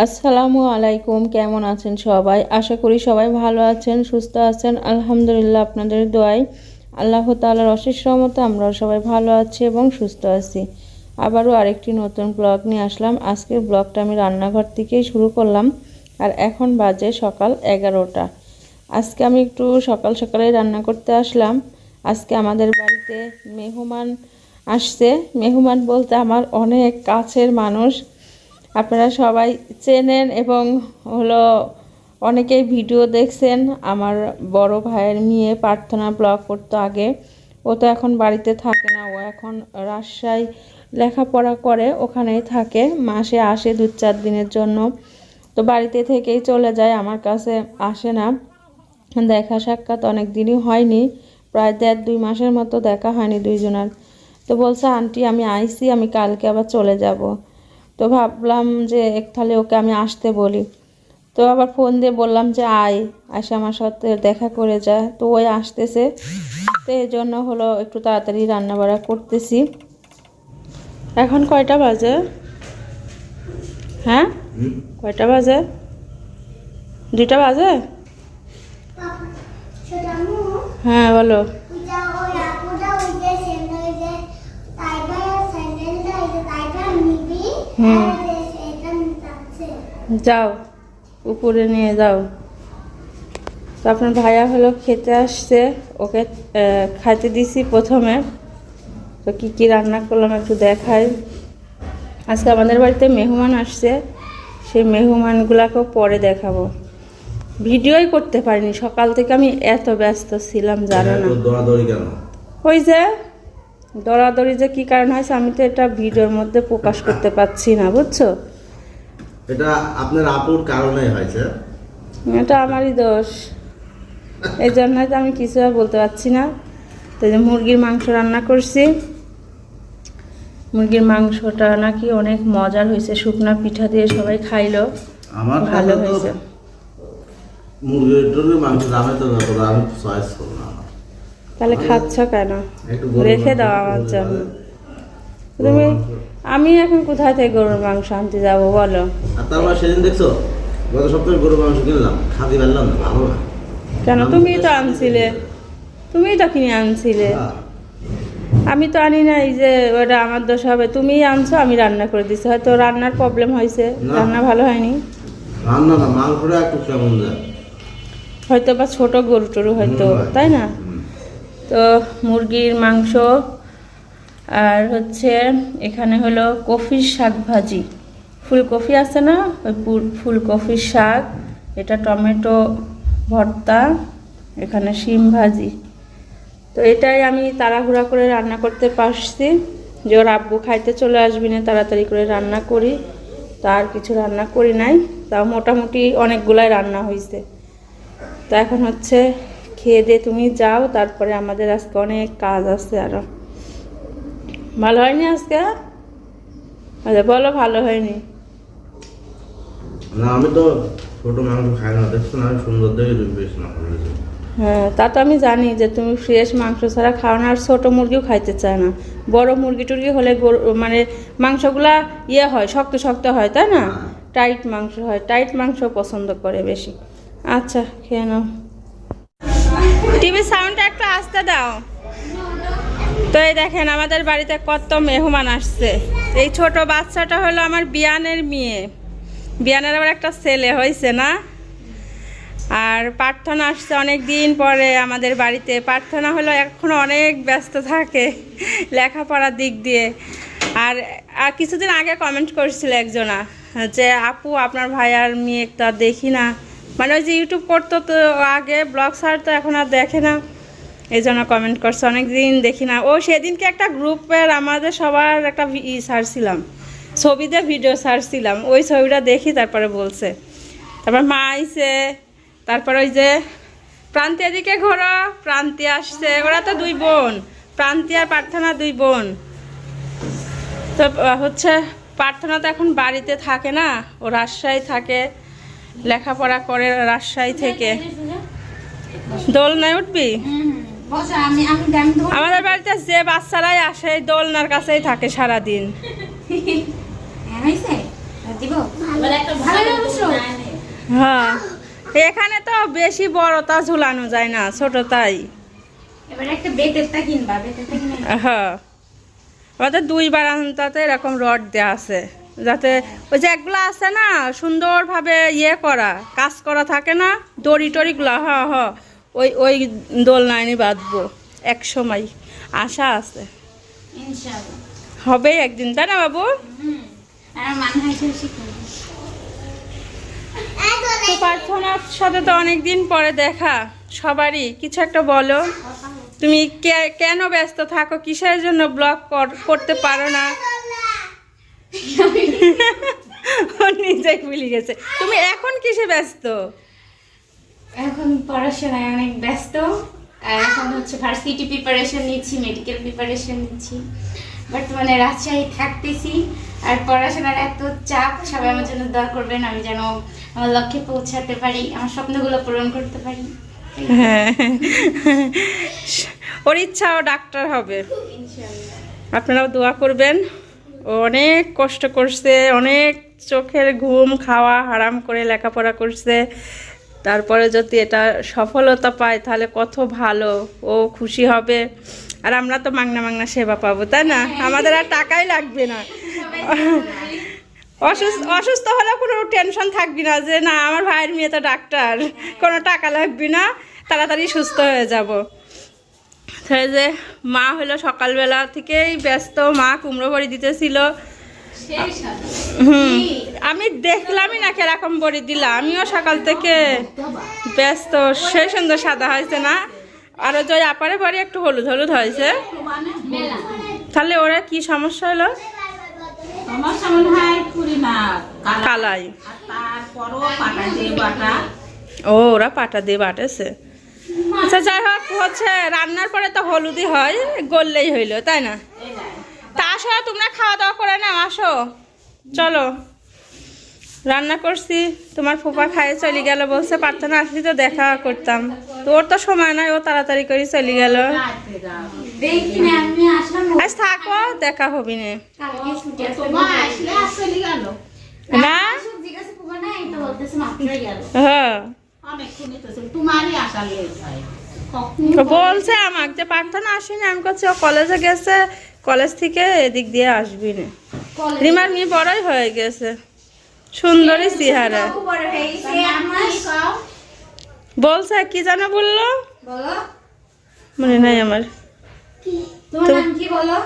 আসসালামু আলাইকুম, কেমন আছেন সবাই? আশা করি সবাই ভালো আছেন, সুস্থ আছেন। আলহামদুলিল্লাহ আপনাদের দোয়ায় আল্লাহ তাআলার অশেষ রহমতে আমরাও সবাই ভালো আছি এবং সুস্থ আছি। আবারও আরেকটি নতুন ব্লগ নিয়ে আসলাম। আজকের ব্লগটা আমি রান্নাঘর থেকেই শুরু করলাম আর এখন বাজে সকাল এগারোটা। আজকে আমি একটু সকাল সকালে রান্না করতে আসলাম। আজকে আমাদের বাড়িতে মেহমান আসছে। মেহমান বলতে আমার অনেক কাছের মানুষ। আপনারা সবাই চেনেন এবং হলো অনেকেই ভিডিও দেখছেন। আমার বড় ভাইয়ের মেয়ে প্রার্থনা ব্লগ করতো আগে। ও তো এখন বাড়িতে থাকে না, ও এখন রাজশাহী লেখাপড়া করে, ওখানেই থাকে। মাসে আসে দু চার দিনের জন্য। তো বাড়িতে থেকেই চলে যায়, আমার কাছে আসে না। দেখা সাক্ষাৎ অনেক দিনই হয়নি, প্রায় দেড় দুই মাসের মতো দেখা হয়নি দুইজনার। তো বলছে, আন্টি, আমি আইসি, আমি কালকে আবার চলে যাব। তো ভাবলাম যে এক তাহলে ওকে আমি আসতে বলি। তো আবার ফোন দিয়ে বললাম যে আয়, আসে আমার সাথে, দেখা করে যায় তো ওই আসতেছে। তো এই জন্য হলো একটু তাড়াতাড়ি রান্না বাড়া করতেছি। এখন কয়টা বাজে? হ্যাঁ? কয়টা বাজে? দুইটা বাজে? হ্যাঁ বলো। হুম। যাও উপরে নিয়ে যাও। তো আপনার ভাইয়া হলো খেতে আসছে ওকে খাইতে দিছি প্রথমে। তো কি কি রান্না করলাম একটু দেখাই। আজকে আমাদের বাড়িতে মেহমান আসছে সেই মেহমানগুলাকেও পরে দেখাবো। ভিডিওই করতে পারিনি সকাল থেকে আমি এত ব্যস্ত ছিলাম জানো না। ওই যে দৌড়াদৌড়ি যে কি কারণ হয়েছে আমি তো এটা ভিডিওর মধ্যে প্রকাশ করতে পারছি না বুঝছ? এটা আপনার আপুর কারণে হয়েছে। এটা আমারই দোষ। এই জন্য তো আমি কিছু আর বলতে পারছি না। তো এই যে মুরগির মাংস রান্না করছি। মুরগির মাংসটা নাকি অনেক মজার হয়েছে শুকনা পিঠা দিয়ে সবাই খাইলো। আমার ভালো হয়েছে। মুরগির মাংস দামে তো আমি চয়েস আমার। তাহলে খাচ্ছ কেন? রেখে দাও আমার জন্য। তুমি আমি এখন কোথায় থেকে গরুর মাংস আনতে যাব বলো? তারপর সেদিন দেখছ গত সপ্তাহে গরুর মাংস কিনলাম খাতে পারলাম না ভালো না। কেন? তুমিই তো আনছিলে। তুমিই তো কিনে আনছিলে। হ্যাঁ। আমি তো আনি নাই যে ওটা আমার দোষ হবে। তুমিই আনছো আমি রান্না করে দিছি। হয়তো রান্নার প্রবলেম হয়েছে। রান্না ভালো হয়নি? রান্না না মাংসটা একটু কেমন যায়। হয়তো বা ছোট গরু টরু হয়তো তাই না। তো মুরগির মাংস আর হচ্ছে এখানে হলো কফির শাক ভাজি। ফুলকপি আছে না? ওই পুর- ফুলকপির শাক, এটা টমেটো ভর্তা, এখানে শিম ভাজি। তো এটাই আমি তাড়াহুড়া করে রান্না করতে পারছি। যে ওর আব্বু খাইতে চলে আসবি না, তাড়াতাড়ি করে রান্না করি। তার কিছু রান্না করি নাই। তাও মোটামুটি অনেকগুলাই রান্না হয়েছে তো এখন হচ্ছে খেয়ে দিয়ে তুমি যাও তারপরে আমাদের আজকে অনেক কাজ আছে আরও। ভালো হয়নি আজকে? আচ্ছা বলো ভালো হয়নি। না আমি তো ছোট মাংস খাই না দেখছ না সুন্দর দেখে পিস না হ্যাঁ তা তো আমি জানি যে তুমি ফ্রেশ মাংস ছাড়া খাও না আর ছোটো মুরগিও খাইতে চায় না। বড় মুরগি টুরগি হলে মানে মাংসগুলা ইয়ে হয় শক্ত শক্ত হয় তাই না? হ্যাঁ। টাইট মাংস হয় টাইট মাংস পছন্দ করে বেশি। আচ্ছা খেয়ে নাও। টিভির সাউন্ডটা একটু আসতে দাও। তো এই দেখেন, আমাদের বাড়িতে কত মেহমান আসছে। এই ছোট বাচ্চাটা হলো আমার বিয়ানের মেয়ে। বিয়ানের আবার একটা ছেলে, হয়েছে না? আর প্রার্থনা আসছে অনেক দিন পরে আমাদের বাড়িতে। প্রার্থনা হলো এখন অনেক ব্যস্ত থাকে লেখাপড়ার দিক দিয়ে। আর আর কিছুদিন আগে কমেন্ট করছিল একজনা যে, আপু, আপনার ভাই আর মেয়ে তো দেখি না। মানে ওই যে ইউটিউব করতো তো আগে, ব্লগ ছাড়তো এখন আর দেখে না। এই জন্য কমেন্ট করছে অনেক দিন দেখি না। ও সেদিনকে একটা গ্রুপের আমাদের সবার একটা ই ছাড়ছিলাম। ছবিতে ভিডিও ছাড়ছিলাম। ওই ছবিটা দেখি, তারপরে বলছে। তারপর মা আইছে, তারপর ওই যে প্রান্তি এদিকে ঘোরো, প্রান্তি আসছে। ওরা তো দুই বোন, প্রান্তি আর প্রার্থনা দুই বোন। তো হচ্ছে প্রার্থনা তো এখন বাড়িতে থাকে না, ও রাজশাহী থাকে। লেখাপড়া করে রাজশাহী থেকে। দোলনায় উঠবি? আমাদের বাড়িতে যে বাচ্চারাই আসে দোলনার কাছেই থাকে সারাদিন। হ্যাঁ। এখানে তো বেশি বড়তা ঝুলানো যায় না কিনে হ্যাঁ। ওদের দুই বারান্দাতে এরকম রড দেওয়া আছে। যাতে ওই যে একগুলো আছে না সুন্দরভাবে ইয়ে করা কাজ করা থাকে না দড়ি টড়িগুলো হ হ ওই ওই দোলনাইনি বাঁধবো এক সময় আশা আছে। হবে একদিন তাই না বাবু? তো প্রার্থনার সাথে তো অনেকদিন পরে দেখা সবারই কিছু একটা বলো। তুমি কেন ব্যস্ত থাকো কিসের জন্য ব্লগ করতে পারো না? নিজেই ভুলে গেছে। তুমি এখন কিসে ব্যস্ত? এখন পড়াশোনায় অনেক ব্যস্ত। আর এখন হচ্ছে ভার্সিটি প্রিপারেশন নিচ্ছি মেডিকেল প্রিপারেশন নিচ্ছি। বর্তমানে রাজশাহী থাকতেছি। আর পড়াশোনার এত চাপ সবাই আমার জন্য দোয়া করবেন আমি যেন আমার লক্ষ্যে পৌঁছাতে পারি আমার স্বপ্নগুলো পূরণ করতে পারি। হ্যাঁ। ওর ইচ্ছাও ডাক্তার হবে। আপনারাও দোয়া করবেন। অনেক কষ্ট করছে, অনেক চোখের ঘুম, খাওয়া হারাম করে লেখাপড়া করছে। তারপরে যদি এটা সফলতা পায়, তাহলে কত ভালো, ও খুশি হবে। আর আমরা তো মাংনা মাংনা সেবা পাবো, তাই না? আমাদের আর টাকাই লাগবে না। অসুস্থ অসুস্থ হলে কোনো টেনশন থাকবি না যে, না, আমার ভাইয়ের মেয়ে তো ডাক্তার, কোনো টাকা লাগবে না, তাড়াতাড়ি সুস্থ হয়ে যাব। যে মা হলো সকালবেলা থেকেই ব্যস্ত মা কুমড়ো বড়ি দিতেছিল। হুম আমি দেখলামই না কেরকম বড়ি দিলা আমিও সকাল থেকে ব্যস্ত সেই সুন্দর সাদা হয়েছে না। আর ওই যে আপারে বাড়ি একটু হলুদ হলুদ হয়েছে। তাহলে ওরা কি সমস্যা হলো? কালাই। ও ওরা পাটা দিয়ে বাটেছে। আচ্ছা যাই হোক হচ্ছে রান্নার পরে তো হলুদই হয় গললেই হইল তাই না? তা আসো তোমরা খাওয়া দাওয়া করে নাও আসো। চলো। রান্না করছি তোমার ফুপা খাইয়ে চলে গেল বলছে প্রার্থনা আসলি তো দেখা করতাম। তোর তো সময় নাই ও তাড়াতাড়ি করে চলে গেল। আজ থাকো দেখা হবি না। হ্যাঁ। বলছে আমাকে যে প্রার্থনা আসেনি আমি করছি ও কলেজে গেছে কলেজ থেকে এদিক দিয়ে আসবি না। রিমার মেয়ে বড়ই হয়ে গেছে। সুন্দরী চেহারা কও? বলছে কি জানো বলল? বলো। মনে নাই আমার। তোমার নাম কি বলো?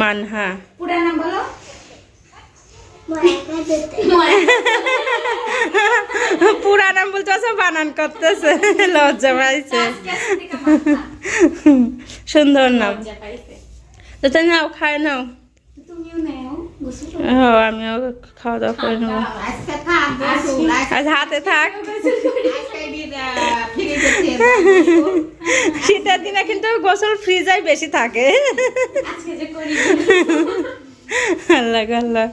মানহা। পুরা নাম বলো। পুরা নাম বলতে আছে বানান করতেছে, লজ্জা পাইছে সুন্দর নাম তো নাও, খায় নাও। ও, আমিও খাওয়া দাওয়া করে নেব আজ হাতে থাক। শীতের দিনে কিন্তু গোসল ফ্রিজাই বেশি থাকে আল্লাহ আল্লাহ।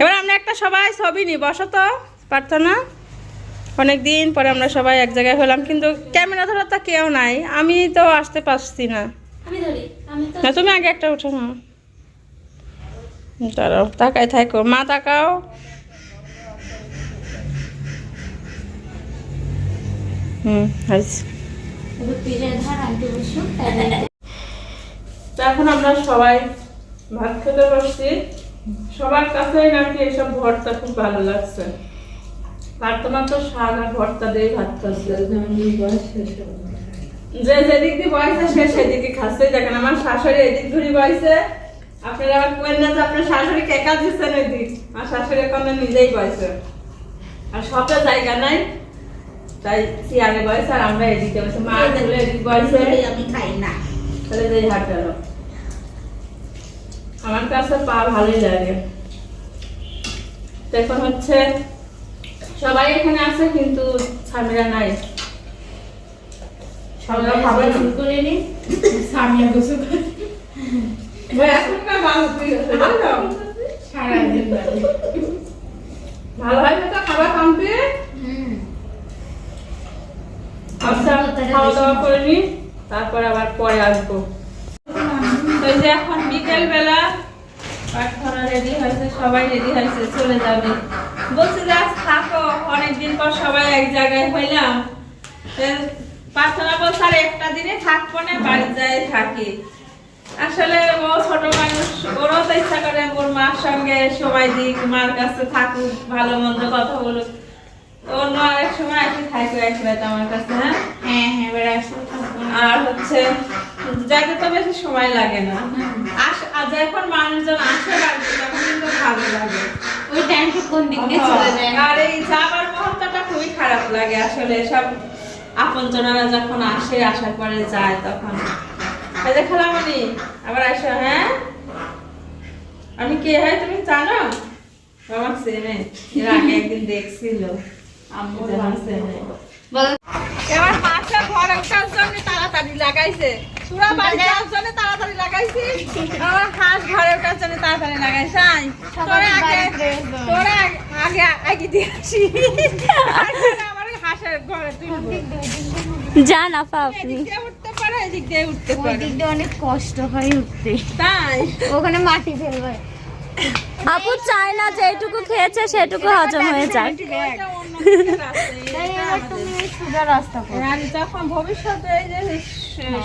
এবার আমরা একটা সবাই ছবি নিই বসো তো প্রার্থনা অনেক দিন পরে আমরা সবাই এক জায়গায় হলাম কিন্তু ক্যামেরা ধরার তো কেউ নাই আমি তো আসতে পারছি না। না তুমি আগে একটা উঠো না দাঁড়াও তাকাই থাকো। মা তাকাও। হুম এখন আমরা সবাই ভাত খেতে বসছি। সবার কাছে নাকি এসব ভর্তা খুব ভালো লাগছে। প্রার্থনা তো শাক আর ভর্তা দিয়ে ভাত খাচ্ছে। যে যেদিক দিয়ে বয়সে সে সেদিকে খাচ্ছে। দেখেন আমার শাশুড়ি এদিক ঘুরি বয়সে। আপনারা আবার কোয়েন না যে আপনার শাশুড়ি কেকা দিচ্ছেন এদিক। আর শাশুড়ি এখন নিজেই বয়সে। আর সবটা জায়গা নাই তাই চেয়ারে বয়স আর আমরা এদিকে বসে। মা তুলে এদিক বয়সে। আমি খাই না। তাহলে যেই হাট গেল আমার কাছে পা ভালোই লাগে। এখন হচ্ছে সবাই এখানে আছে কিন্তু স্বামীরা নাই। করে নি। গোসল করে। ভালো হয় না খাবার খাওয়া দাওয়া করে নি তারপর আবার পরে আসব। তো যে এখন বিকেল বেলা প্রার্থনা রেডি হয়েছে সবাই রেডি হয়েছে চলে যাবে। বলছি যে আজ থাকো। অনেকদিন পর সবাই এক জায়গায় হইলাম। প্রার্থনা বলছে আর একটা দিনে থাকব না বাড়ি যাই থাকি। আসলে ও ছোট মানুষ ওরও তো ইচ্ছা করে ওর মার সঙ্গে সময় দিক মার কাছে থাকুক ভালো মন্দ কথা বলুক। অন্য আরেক সময় এসে থাকবে এক রাত আমার কাছে হ্যাঁ? হ্যাঁ হ্যাঁ এবার আসলে আর হচ্ছে যাতে তো বেশি সময় লাগে না। আস যখন মানুষজন আসে বাড়িতে তখন কিন্তু ভালো লাগে। ওই টাইমটা কোন দিক দিয়ে চলে যায়? আর এই যাবার মুহূর্তটা খুবই খারাপ লাগে আসলে। সব আপনজনেরা যখন আসে আসার পরে যায় তখন। এই যে খালামণি আবার আসো হ্যাঁ? আমি কে? হয় তুমি জানো? আমার চেনে। এর আগে একদিন দেখছিল। আম্মু আমার চেনে। এবার মাছটা ঘরে ওঠার জন্য তাড়াতাড়ি লাগাইছে। পুরা বাড়ি যাওয়ার জন্য তাড়াতাড়ি লাগাইছি। আমার হাঁস ঘরে ওঠার জন্য তাড়াতাড়ি লাগাইছে। আই তোরে আগে তোরে আগে- আগে আগে দিয়ে আসি। আমার হাঁসের ঘরে তুলবো। যান আপা আপনি এদিক উঠতে পারে এদিক দিয়ে উঠতে পারে। দিক দিয়ে অনেক কষ্ট হয় উঠতে। তাই। ওখানে মাটি ফেলবে। আপু চায় না যে এইটুকু খেয়েছে সেটুকু হজম হয়ে যাক। ওইটা অন্য দিকের রাস্তা, তাই এটা এবার আমাদের। তুমি এই সোজা রাস্তা করো আর যখন ভবিষ্যতে এই যে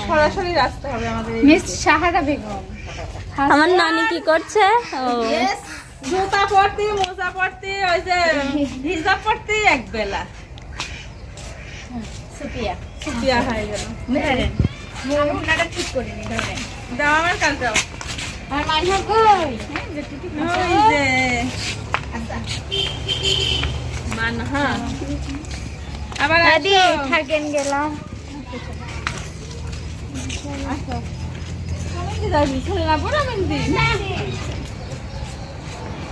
সরাসরি রাস্তা হবে আমাদের এই মিস দিকে। সাহারা বেগম। আমার নানি কি করছে? জুতা পরতে মোজা পরতে ওই যে হিজাব পরতে এক বেলা। সুপিয়া। হয়ে গেল। ঠিক করিনি দাও আমার কাল দাও। আর মানহা কই? ওই যে। আবার থাকেন গেলাম।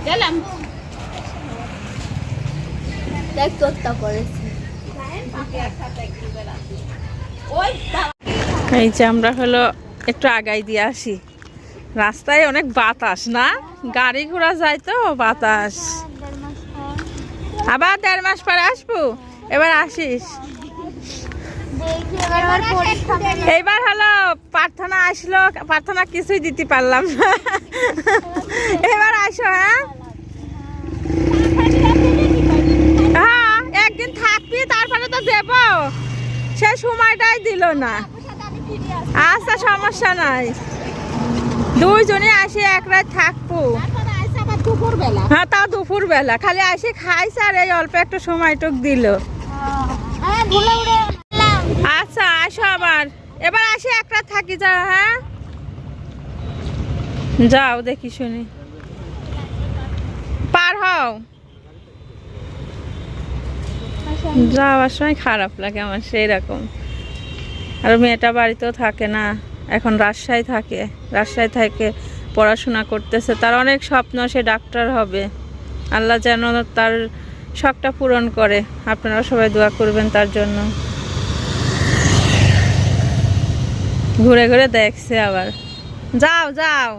গেলাম। দেখ তোরটা করেছে এই যে আমরা হলো একটু আগাই দিয়ে আসি। রাস্তায় অনেক বাতাস না? গাড়ি ঘোড়া যায় তো বাতাস। আবার দেড় মাস পরে আসব। এবার আসিস। এইবার হলো প্রার্থনা আসলো প্রার্থনা কিছুই দিতে পারলাম এবার আসো হ্যাঁ? হ্যাঁ একদিন থাকবি তারপরে তো দেব। সে সময়টাই দিল না। আচ্ছা সমস্যা নাই। দুইজনে আসি এক রাত থাকব। হ্যাঁ খালি আসি খাইছে আর এই অল্প একটু সময়টুক দিল। হ্যাঁ আচ্ছা আসো আবার। এবার আসি এক রাত থাকি যাও হ্যাঁ? যাও দেখি শুনি। পার হও। যাওয়ার সময় খারাপ লাগে আমার সেই রকম আর মেয়েটা বাড়িতেও থাকে না এখন রাজশাহী থাকে। রাজশাহী থেকে পড়াশোনা করতেছে, তার অনেক স্বপ্ন সে ডাক্তার হবে। আল্লাহ যেন তার শখটা পূরণ করে। আপনারা সবাই দোয়া করবেন তার জন্য। ঘুরে ঘুরে দেখছে আবার। যাও যাও।